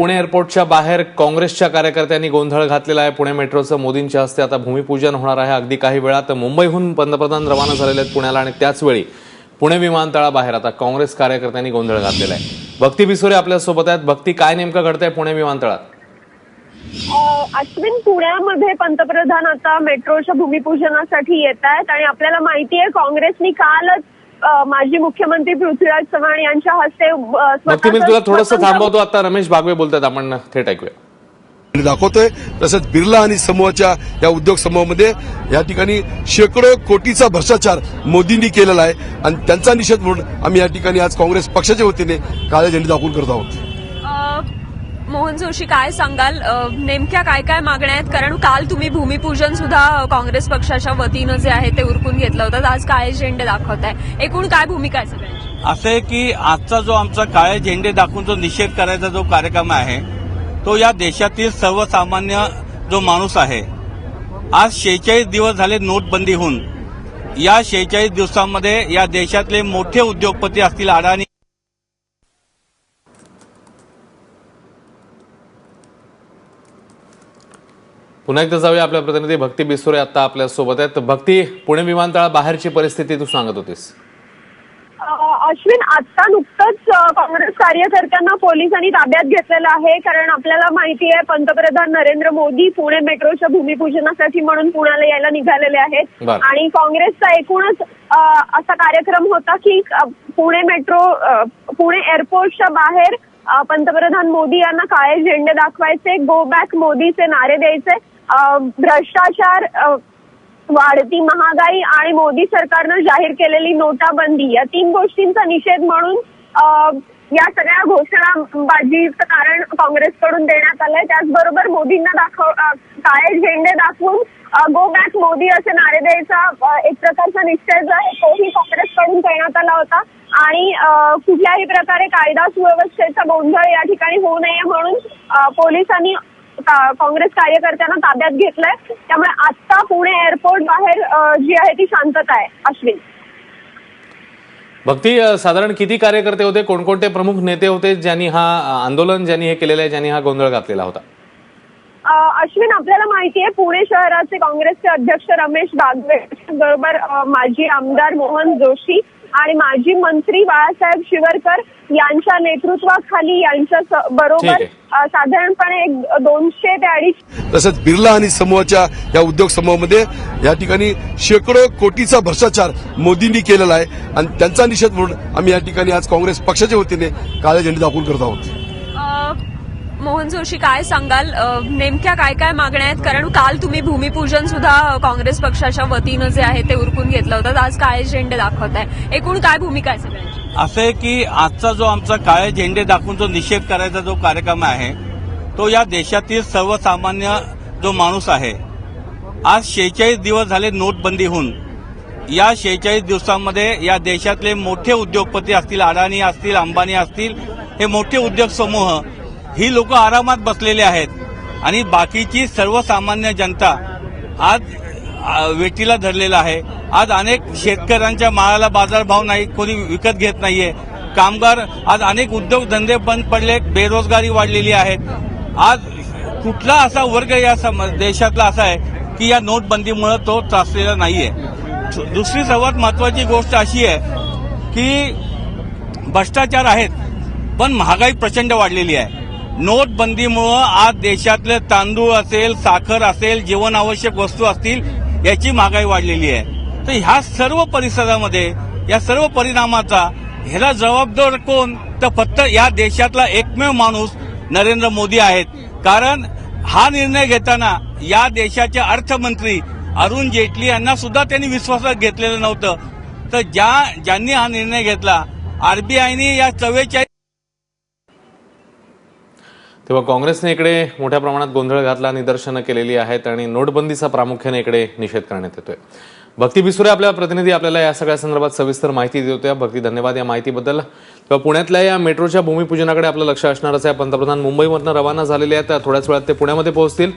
पुणे एअरपोर्टच्या बाहेर काँग्रेसच्या कार्यकर्त्यांनी गोंधळ घातलेला आहे. पुणे मेट्रोचं मोदींच्या हस्ते आता भूमिपूजन होणार आहे. अगदी काही वेळात मुंबईहून पंतप्रधान रवाना झालेले आहेत पुण्याला आणि त्याच वेळी पुणे विमानतळाबाहेर आता काँग्रेस कार्यकर्त्यांनी गोंधळ घातलेला आहे. भक्ती बिसोरे आपल्यासोबत आहेत. भक्ती काय नेमकं घडतंय पुणे विमानतळात? अश्विन पुण्यामध्ये पंतप्रधान आता मेट्रोच्या भूमिपूजनासाठी येत आहेत आणि आपल्याला माहिती आहे काँग्रेसनी कालच माजी मुख्यमंत्री पृथ्वीराज चव्हाण यांच्या हस्ते भक्ती मी तुला थोडंसं थांबवतो आता. रमेश बागवे बोलतात आपण थेट ऐकूया. दाखवतोय. तसंच बिर्ला आणि समूहाच्या या उद्योग समूहामध्ये या ठिकाणी शेकडो कोटीचा भ्रष्टाचार मोदींनी केलेला आहे. आणि त्यांचा निषेध म्हणून आम्ही या ठिकाणी आज काँग्रेस पक्षाच्या वतीने काळे झेंडे दाखवून करत आहोत. मोहन जोशी काय सांगाल? नेमक्या काय काय मागण्या आहेत? कारण काल तुम्ही भूमिपूजन सुद्धा काँग्रेस पक्षाच्या वतीनं जे आहे ते उरकून घेतलं होतं. आज काळे झेंडे आहे? एकूण काय भूमिका आहे सगळ्यांची? असं आहे की आजचा जो आमचा काळे झेंडे दाखवून जो निषेध करायचा जो कार्यक्रम आहे तो या देशातील सर्वसामान्य जो माणूस आहे आज शेहेचाळीस दिवस झाले नोटबंदी होऊन. या शेहेचाळीस दिवसांमध्ये या देशातले मोठे उद्योगपती असतील अडाणी पुन्हा एकदा जाऊया आपल्या प्रतिनिधी. भक्ती बिसोरे आता आपल्यासोबत आहेत. भक्ती पुणे विमानतळा बाहेरची परिस्थिती तू सांगत होतीस. अश्विन आता नुकतंच काँग्रेस कार्यकर्त्यांना पोलिसांनी ताब्यात घेतलेलं आहे. कारण आपल्याला माहिती आहे पंतप्रधान नरेंद्र मोदी पुणे मेट्रोच्या भूमिपूजनासाठी म्हणून पुण्याला यायला निघालेले आहेत. आणि काँग्रेसचा एकूणच असा कार्यक्रम होता की पुणे मेट्रो पुणे एअरपोर्टच्या बाहेर पंतप्रधान मोदी यांना काळे झेंडे दाखवायचे गो बॅक मोदीचे नारे द्यायचे. भ्रष्टाचार वाढती महागाई आणि मोदी सरकारनं जाहीर केलेली नोटाबंदी या तीन गोष्टींचा निषेध म्हणून या सगळ्या घोषणाबाजीचं कारण काँग्रेसकडून देण्यात आलंय. त्याचबरोबर मोदींना दाखव काळे झेंडे दाखवून गो बॅक मोदी असे नारे द्यायचा एक प्रकारचा निश्चय जो आहे तोही काँग्रेसकडून करण्यात आला होता. आणि कुठल्याही प्रकारे कायदा सुव्यवस्थेचा गोंधळ या ठिकाणी होऊ नये म्हणून पोलिसांनी काँग्रेस कार्यकर्त्यांना ताब्यात घेतलंय. त्यामुळे आता पुणे एअरपोर्ट बाहेर जी आहे ती शांतता आहे अश्विन. भक्ती साधारण किती कार्यकर्ते होते? कोणकोणते प्रमुख नेते होते ज्यांनी हा आंदोलन ज्यांनी हे केलेलं आहे ज्यांनी हा गोंधळ घातलेला होता? अश्विन आपल्याला माहिती आहे पुणे शहराचे काँग्रेसचे अध्यक्ष रमेश बागवे बरोबर माजी आमदार मोहन जोशी आणि माजी मंत्री बाळासाहेब शिवरकर यांच्या नेतृत्वाखाली यांच्या बरोबर साधारणपणे एक दोनशे ते अडीचशे तसंच बिर्ला आणि समूहाच्या या उद्योग समूहामध्ये या ठिकाणी शेकडो कोटीचा भ्रष्टाचार मोदींनी केलेला आहे. आणि त्यांचा निषेध म्हणून आम्ही या ठिकाणी आज काँग्रेस पक्षाच्या वतीने काळे झेंडे दाखवून करत आहोत. मोहन जोशी काय सांगाल? नेमक्या काय काय मागण्या आहेत? कारण काल तुम्ही भूमिपूजन सुद्धा काँग्रेस पक्षाच्या वतीनं जे आहे ते उरकून घेतलं होतं. आज काळे झेंडे आहे? एकूण काय भूमिका आहे सगळ्यांची? असं आहे की आजचा जो आमचा काळे झेंडे दाखवून जो निषेध करायचा जो कार्यक्रम आहे तो या देशातील सर्वसामान्य जो माणूस आहे आज शेहेचाळीस दिवस झाले नोटबंदी होऊन. या शेहेचाळीस दिवसांमध्ये या देशातले मोठे उद्योगपती असतील अडाणी असतील अंबानी असतील हे मोठे उद्योग समूह ही लोक आरामात बसलेले आहेत. आणि बाकीची सर्वसामान्य जनता आज वेटीला धरलेला आहे. आज अनेक शेतकऱ्यांच्या मालाला बाजारभाव नाही कोणी विकत घेत नाहीये. कामगार आज अनेक उद्योगधंदे बंद पडले बेरोजगारी वाढलेली आहे आज कुठला असा वर्ग या सम- देशातला असा आहे की या नोटबंदीमुळे तो त्रासलेला नाहीये. दुसरी सर्वात महत्वाची गोष्ट अशी आहे की भ्रष्टाचार आहेत पण महागाई प्रचंड वाढलेली आहे. नोटबंदीमुळं आज देशातले तांदूळ असेल साखर असेल जीवनावश्यक वस्तू असतील याची महागाई वाढलेली आहे. तर ह्या सर्व परिसरामध्ये या सर्व परिणामाचा ह्याला जबाबदार कोण? तर फक्त या देशातला एकमेव माणूस नरेंद्र मोदी आहेत. कारण हा निर्णय घेताना या देशाचे अर्थमंत्री अरुण जेटली यांना सुद्धा त्यांनी विश्वासात घेतलेलं नव्हतं. तर ज्या ज्यांनी हा निर्णय घेतला आरबीआयने या चव्वेचाळीस तेव्हा काँग्रेसने इकडे मोठ्या प्रमाणात गोंधळ घातला निदर्शनं केलेली आहेत आणि नोटबंदीचा प्रामुख्याने इकडे निषेध करण्यात येतोय. भक्ती बिसुरे आपल्या प्रतिनिधी आपल्याला या सगळ्या संदर्भात सविस्तर माहिती देत होत्या. भक्ती धन्यवाद या माहितीबद्दल. तेव्हा पुण्यातल्या या मेट्रोच्या भूमिपूजनाकडे आपलं लक्ष असणारच आहे. पंतप्रधान मुंबईमधनं रवाना झालेले आहेत. थोड्याच वेळात ते पुण्यामध्ये पोहोचतील.